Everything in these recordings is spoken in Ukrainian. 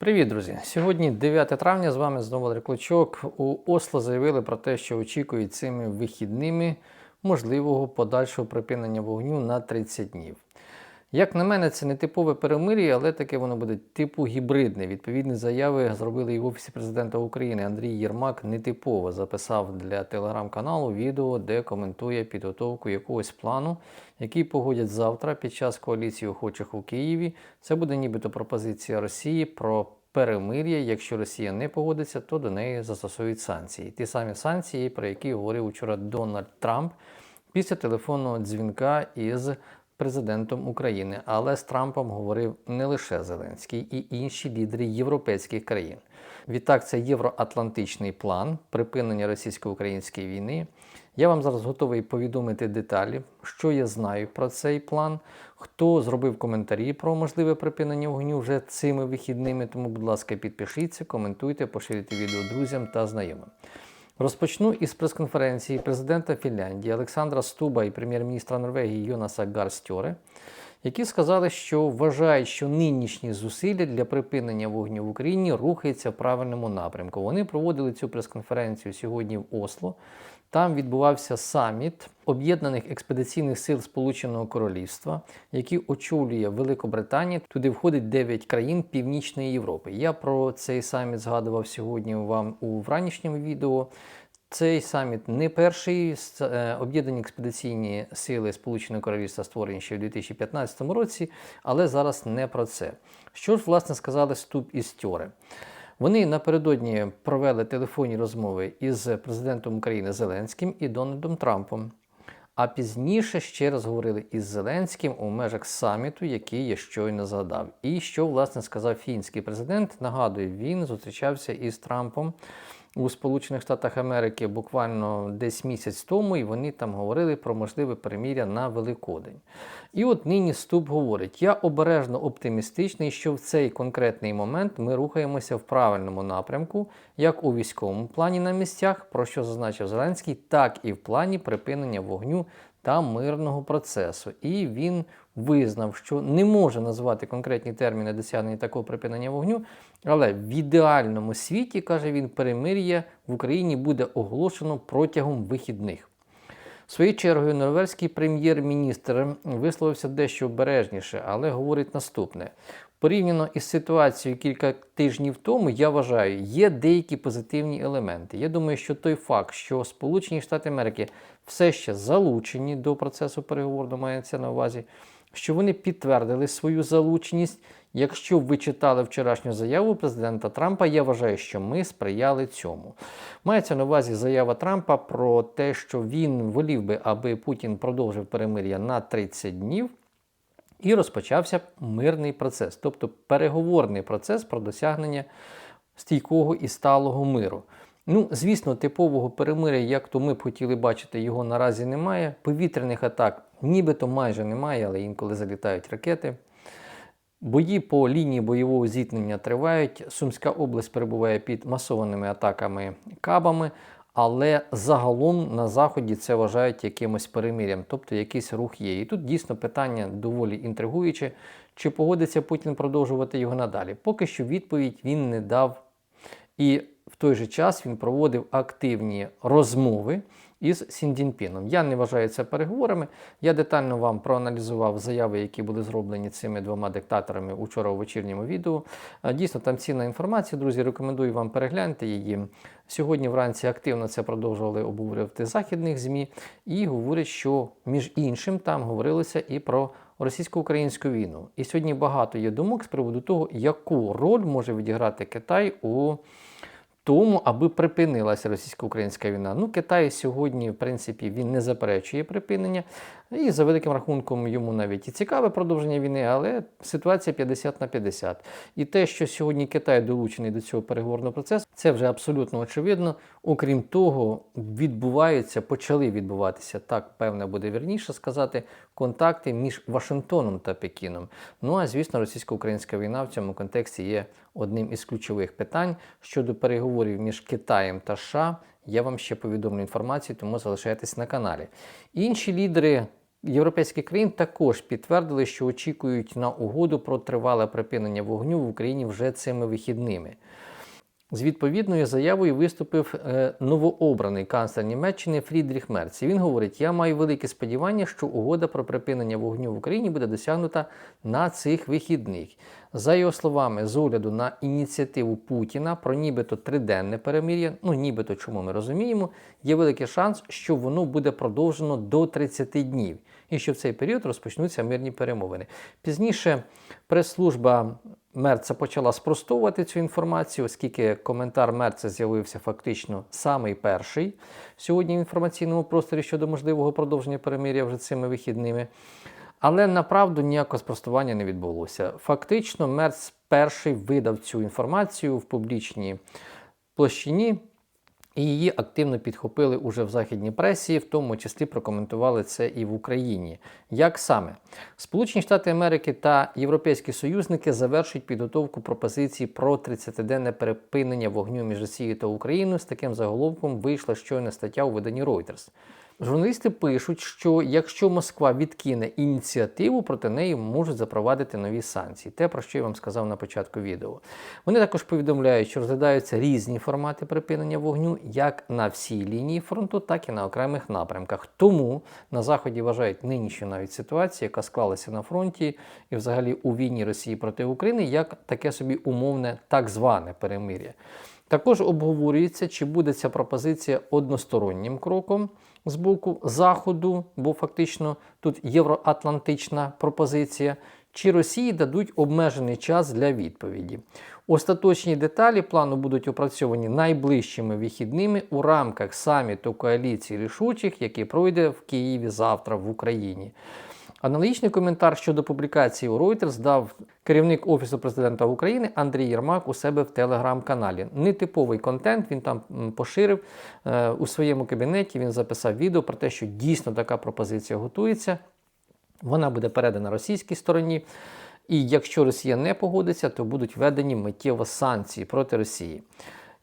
Привіт, друзі! Сьогодні 9 травня. З вами знову Олег Клочок. У Осло заявили про те, що очікують цими вихідними можливого подальшого припинення вогню на 30 днів. Як на мене, це не типове перемир'я, але таке воно буде типу гібридне. Відповідні заяви зробили і в Офісі президента України. Андрій Єрмак нетипово записав для телеграм-каналу відео, де коментує підготовку якогось плану, який погодять завтра під час коаліції охочих у Києві. Це буде нібито пропозиція Росії про перемир'я. Якщо Росія не погодиться, то до неї застосують санкції. Ті самі санкції, про які говорив вчора Дональд Трамп після телефонного дзвінка із президентом України, але з Трампом говорив не лише Зеленський і інші лідери європейських країн. Відтак, це євроатлантичний план припинення російсько-української війни. Я вам зараз готовий повідомити деталі, що я знаю про цей план, хто зробив коментарі про можливе припинення вогню вже цими вихідними. Тому, будь ласка, підпишіться, коментуйте, поширюйте відео друзям та знайомим. Розпочну із прес-конференції президента Фінляндії Олександра Стуба і прем'єр-міністра Норвегії Йонаса Гарстьоре, які сказали, що вважають, що нинішні зусилля для припинення вогню в Україні рухаються в правильному напрямку. Вони проводили цю прес-конференцію сьогодні в Осло. Там відбувався саміт об'єднаних експедиційних сил Сполученого Королівства, який очолює Великобританія. Туди входить 9 країн Північної Європи. Я про цей саміт згадував сьогодні вам у вранішньому відео. Цей саміт не перший. Е, об'єднані експедиційні сили Сполученого Королівства створені ще в 2015 році, але зараз не про це. Що ж, власне, сказали Ступ і Стьори? Вони напередодні провели телефонні розмови із президентом України Зеленським і Дональдом Трампом. А пізніше ще раз говорили із Зеленським у межах саміту, який я щойно згадав. І що, власне, сказав фінський президент, нагадую, він зустрічався із Трампом у Сполучених Штатах Америки буквально десь місяць тому, і вони там говорили про можливе переміря на Великодень. І от нині Ступ говорить: я обережно оптимістичний, що в цей конкретний момент ми рухаємося в правильному напрямку, як у військовому плані на місцях, про що зазначив Зеленський, так і в плані припинення вогню та мирного процесу. І він визнав, що не може назвати конкретні терміни досягнення такого припинення вогню, але в ідеальному світі, каже він, перемир'я в Україні буде оголошено протягом вихідних. Своєю чергою, норвезький прем'єр-міністр висловився дещо обережніше, але говорить наступне: порівняно із ситуацією кілька тижнів тому, я вважаю, є деякі позитивні елементи. Я думаю, що той факт, що Сполучені Штати Америки все ще залучені до процесу переговору, мається на увазі що вони підтвердили свою залученість. Якщо ви читали вчорашню заяву президента Трампа, я вважаю, що ми сприяли цьому. Мається на увазі заява Трампа про те, що він волів би, аби Путін продовжив перемир'я на 30 днів. І розпочався мирний процес, тобто переговорний процес про досягнення стійкого і сталого миру. Ну, звісно, типового перемиря, як то ми б хотіли бачити, його наразі немає. Повітряних атак нібито майже немає, але інколи залітають ракети. Бої по лінії бойового зіткнення тривають. Сумська область перебуває під масованими атаками кабами, але загалом на Заході це вважають якимось перемирям, тобто якийсь рух є. І тут дійсно питання доволі інтригуюче, чи погодиться Путін продовжувати його надалі. Поки що відповідь він не дав. І в той же час він проводив активні розмови із Сіндінпіном. Я не вважаю це переговорами. Я детально вам проаналізував заяви, які були зроблені цими двома диктаторами учора у вечірньому відео. Дійсно, там цінна інформація, друзі. Рекомендую вам переглянути її. Сьогодні вранці активно це продовжували обговорювати західних ЗМІ і говорять, що між іншим там говорилося і про російсько-українську війну. І сьогодні багато є думок з приводу того, яку роль може відіграти Китай у тому, аби припинилася російсько-українська війна. Ну, Китай сьогодні, в принципі, він не заперечує припинення, і за великим рахунком йому навіть і цікаве продовження війни, але ситуація 50 на 50. І те, що сьогодні Китай долучений до цього переговорного процесу, це вже абсолютно очевидно. Окрім того, відбуваються, почали відбуватися так, певне буде вірніше сказати, контакти між Вашингтоном та Пекіном. Ну а звісно, російсько-українська війна в цьому контексті є одним із ключових питань щодо переговорів між Китаєм та США. Я вам ще повідомлю інформацію, тому залишайтесь на каналі. Інші лідери європейських країн також підтвердили, що очікують на угоду про тривале припинення вогню в Україні вже цими вихідними. З відповідною заявою виступив е, новообраний канцлер Німеччини Фрідріх Мерц. Він говорить: я маю велике сподівання, що угода про припинення вогню в Україні буде досягнута на цих вихідних. За його словами, з огляду на ініціативу Путіна про нібито триденне перемир'я, ну нібито чому ми розуміємо, є великий шанс, що воно буде продовжено до 30 днів, і що в цей період розпочнуться мирні перемовини. Пізніше прес-служба Мерца почала спростовувати цю інформацію, оскільки коментар Мерца з'явився фактично самий перший сьогодні в інформаційному просторі щодо можливого продовження перемир'я вже цими вихідними. Але направду ніякого спростування не відбулося. Фактично, Мерц перший видав цю інформацію в публічній площині. І її активно підхопили уже в західній пресі, в тому числі прокоментували це і в Україні. Як саме Сполучені Штати Америки та європейські союзники завершують підготовку пропозиції про 30-денне перепинення вогню між Росією та Україною. З таким заголовком вийшла щойна стаття у виданні Reuters. Журналісти пишуть, що якщо Москва відкине ініціативу, проти неї можуть запровадити нові санкції. Те, про що я вам сказав на початку відео. Вони також повідомляють, що розглядаються різні формати припинення вогню, як на всій лінії фронту, так і на окремих напрямках. Тому на Заході вважають нинішню навіть ситуацію, яка склалася на фронті і взагалі у війні Росії проти України, як таке собі умовне так зване перемир'я. Також обговорюється, чи буде ця пропозиція одностороннім кроком з боку Заходу, бо фактично тут євроатлантична пропозиція, чи Росії дадуть обмежений час для відповіді. Остаточні деталі плану будуть опрацьовані найближчими вихідними у рамках саміту коаліції рішучих, який пройде в Києві завтра в Україні. Аналогічний коментар щодо публікації у Reuters дав керівник Офісу президента України Андрій Єрмак у себе в телеграм-каналі. Нетиповий контент він там поширив е, у своєму кабінеті. Він записав відео про те, що дійсно така пропозиція готується. Вона буде передана російській стороні. І якщо Росія не погодиться, то будуть введені миттєво санкції проти Росії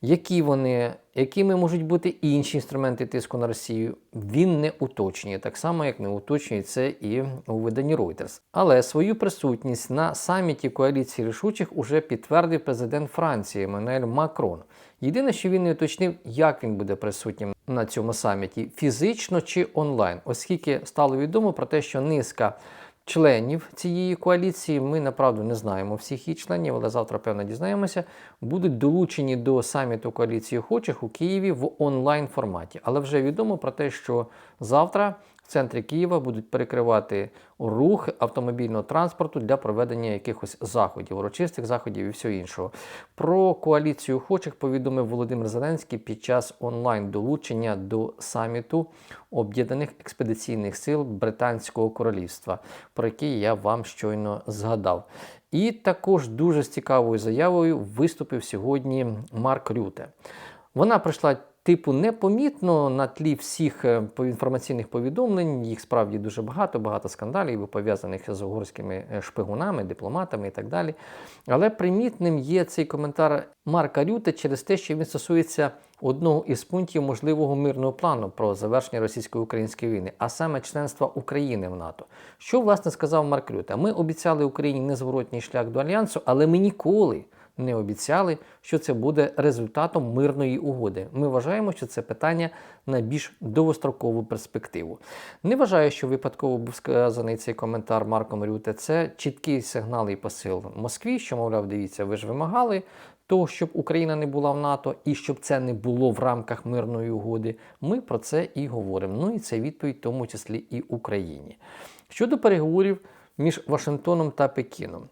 які вони, якими можуть бути інші інструменти тиску на Росію, він не уточнює, так само, як не уточнює це і у виданні Reuters. Але свою присутність на саміті коаліції рішучих уже підтвердив президент Франції Еммануель Макрон. Єдине, що він не уточнив, як він буде присутнім на цьому саміті, фізично чи онлайн, оскільки стало відомо про те, що низка членів цієї коаліції. Ми направду не знаємо всіх її членів, але завтра, певно, дізнаємося, будуть долучені до саміту коаліції охочих у Києві в онлайн форматі. Але вже відомо про те, що завтра в центрі Києва будуть перекривати рух автомобільного транспорту для проведення якихось заходів, урочистих заходів і всього іншого. Про коаліцію охочих повідомив Володимир Зеленський під час онлайн-долучення до саміту Об'єднаних експедиційних сил Британського королівства, про який я вам щойно згадав. І також дуже з цікавою заявою виступив сьогодні Марк Рюте. Вона прийшла типу непомітно на тлі всіх е, інформаційних повідомлень, їх справді дуже багато, багато скандалів, пов'язаних з угорськими е, шпигунами, дипломатами і так далі. Але примітним є цей коментар Марка Рюте через те, що він стосується одного із пунктів можливого мирного плану про завершення російсько-української війни, а саме членства України в НАТО. Що власне сказав Марк Рюте? Ми обіцяли Україні незворотній шлях до альянсу, але ми ніколи не обіцяли, що це буде результатом мирної угоди. Ми вважаємо, що це питання на більш довгострокову перспективу. Не вважаю, що випадково був сказаний цей коментар Марком Рюте. Це чіткий сигнал і посил Москві, що, мовляв, дивіться, ви ж вимагали. Того, щоб Україна не була в НАТО і щоб це не було в рамках мирної угоди, ми про це і говоримо. Ну і це відповідь, в тому числі і Україні. Щодо переговорів між Вашингтоном та Пекіном.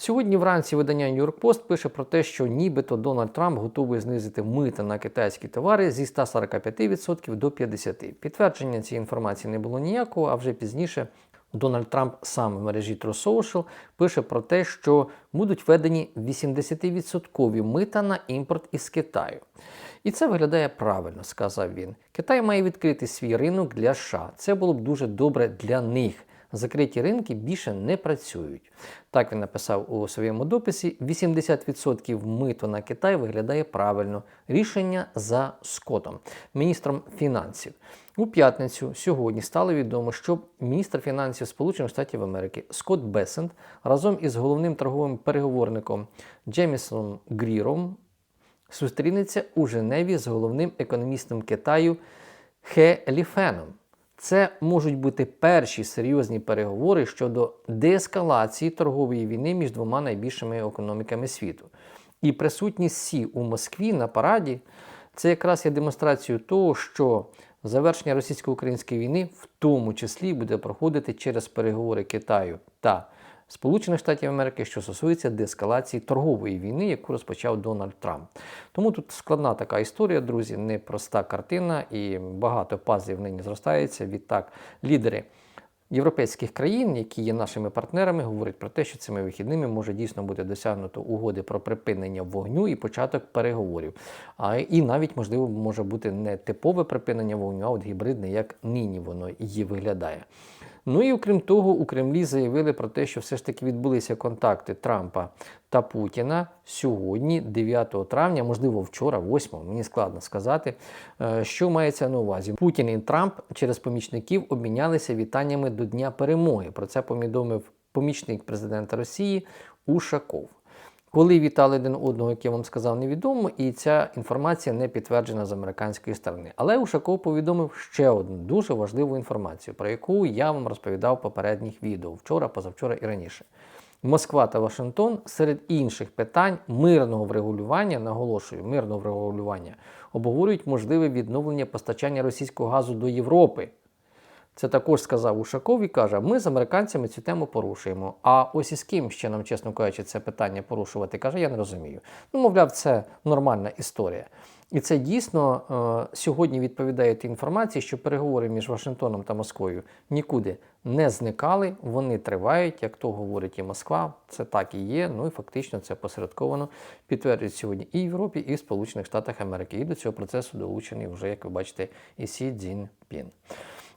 Сьогодні вранці видання New York Post пише про те, що нібито Дональд Трамп готовий знизити мита на китайські товари зі 145% до 50%. Підтвердження цієї інформації не було ніякого, а вже пізніше Дональд Трамп сам в мережі True Social пише про те, що будуть введені 80% мита на імпорт із Китаю. І це виглядає правильно, сказав він. Китай має відкрити свій ринок для США. Це було б дуже добре для них закриті ринки більше не працюють. Так він написав у своєму дописі: 80% мито на Китай виглядає правильно. Рішення за Скотом, міністром фінансів. У п'ятницю сьогодні стало відомо, що міністр фінансів Сполучених Штатів Америки Скотт Бесент разом із головним торговим переговорником Джемісоном Гріром зустрінеться у Женеві з головним економістом Китаю Хе Ліфеном. Це можуть бути перші серйозні переговори щодо деескалації торгової війни між двома найбільшими економіками світу. І присутність Сі у Москві на параді це якраз є демонстрацією того, що завершення російсько-української війни в тому числі буде проходити через переговори Китаю та Сполучених Штатів Америки, що стосується деескалації торгової війни, яку розпочав Дональд Трамп. Тому тут складна така історія, друзі, непроста картина, і багато пазлів нині зростається. Відтак, лідери європейських країн, які є нашими партнерами, говорять про те, що цими вихідними може дійсно бути досягнуто угоди про припинення вогню і початок переговорів. А і навіть можливо може бути не типове припинення вогню, а от гібридне, як нині воно і виглядає. Ну і окрім того, у Кремлі заявили про те, що все ж таки відбулися контакти Трампа та Путіна сьогодні, 9 травня, можливо, вчора, 8, мені складно сказати, е, що мається на увазі. Путін і Трамп через помічників обмінялися вітаннями до Дня перемоги. Про це повідомив помічник президента Росії Ушаков. Коли вітали один одного, як я вам сказав, невідомо, і ця інформація не підтверджена з американської сторони. Але Ушаков повідомив ще одну дуже важливу інформацію, про яку я вам розповідав в попередніх відео вчора, позавчора і раніше. Москва та Вашингтон серед інших питань мирного врегулювання, наголошую, мирного врегулювання, обговорюють можливе відновлення постачання російського газу до Європи. Це також сказав Ушаков і каже: ми з американцями цю тему порушуємо. А ось із ким ще нам, чесно кажучи, це питання порушувати, каже, я не розумію. Ну, мовляв, це нормальна історія. І це дійсно е, сьогодні відповідає тій інформації, що переговори між Вашингтоном та Москвою нікуди не зникали, вони тривають, як то говорить і Москва. Це так і є. Ну і фактично це посередковано підтверджують сьогодні і Європі, і в Сполучених Штатах Америки. І до цього процесу долучений вже, як ви бачите, і Сі Цзіньпін.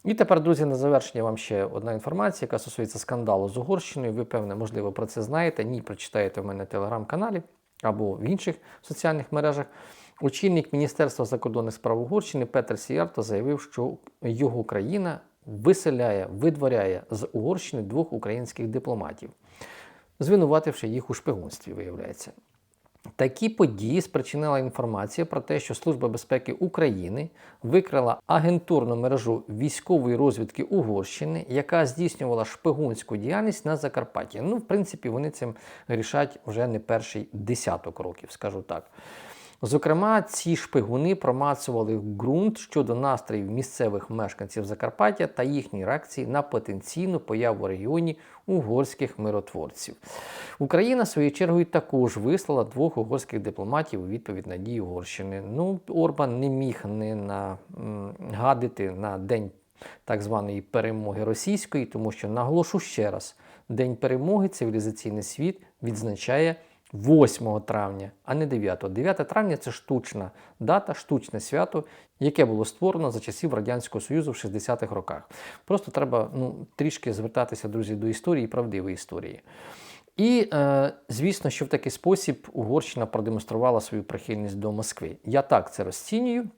І тепер, друзі, на завершення вам ще одна інформація, яка стосується скандалу з Угорщиною. Ви, певне, можливо, про це знаєте. Ні, прочитаєте в мене телеграм-каналі або в інших соціальних мережах. Очільник Міністерства закордонних справ Угорщини Петер Сіярто заявив, що його країна виселяє, видворяє з Угорщини двох українських дипломатів, звинувативши їх у шпигунстві, виявляється. Такі події спричинила інформація про те, що Служба безпеки України викрила агентурну мережу військової розвідки Угорщини, яка здійснювала шпигунську діяльність на Закарпатті. Ну, в принципі, вони цим рішать вже не перший десяток років, скажу так. Зокрема, ці шпигуни промацували ґрунт щодо настроїв місцевих мешканців Закарпаття та їхньої реакції на потенційну появу в регіоні угорських миротворців. Україна своєю чергою також вислала двох угорських дипломатів у відповідь на дії Угорщини. Ну, Орбан не міг не нагадити на день так званої перемоги російської, тому що наголошу ще раз: День перемоги цивілізаційний світ відзначає. 8 травня, а не 9. 9 травня це штучна дата, штучне свято, яке було створено за часів Радянського Союзу в 60-х роках. Просто треба ну, трішки звертатися, друзі, до історії, правдивої історії. І, е, звісно, що в такий спосіб Угорщина продемонструвала свою прихильність до Москви. Я так це розцінюю.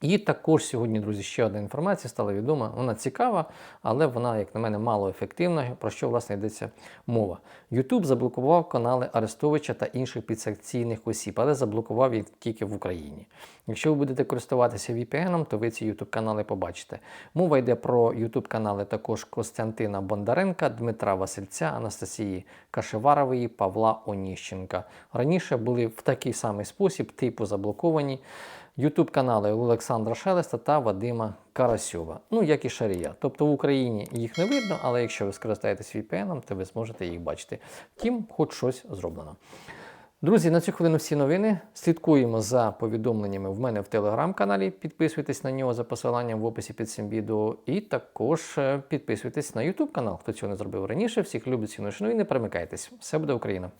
І також сьогодні, друзі, ще одна інформація стала відома. Вона цікава, але вона, як на мене, мало ефективна. Про що власне йдеться мова? YouTube заблокував канали Арестовича та інших підсанкційних осіб, але заблокував їх тільки в Україні. Якщо ви будете користуватися VPN, то ви ці YouTube канали побачите. Мова йде про YouTube канали також Костянтина Бондаренка, Дмитра Васильця, Анастасії Кашеварової, Павла Оніщенка. Раніше були в такий самий спосіб, типу заблоковані. Ютуб канали Олександра Шелеста та Вадима Карасьова, ну як і Шарія. Тобто в Україні їх не видно, але якщо ви скористаєтесь VPN, то ви зможете їх бачити. Втім, хоч щось зроблено. Друзі, на цю хвилину всі новини. Слідкуємо за повідомленнями в мене в телеграм-каналі. Підписуйтесь на нього за посиланням в описі під цим відео. І також е, підписуйтесь на YouTube канал, хто цього не зробив раніше. Всіх люблю ціну новини. Перемикайтесь. Все буде Україна!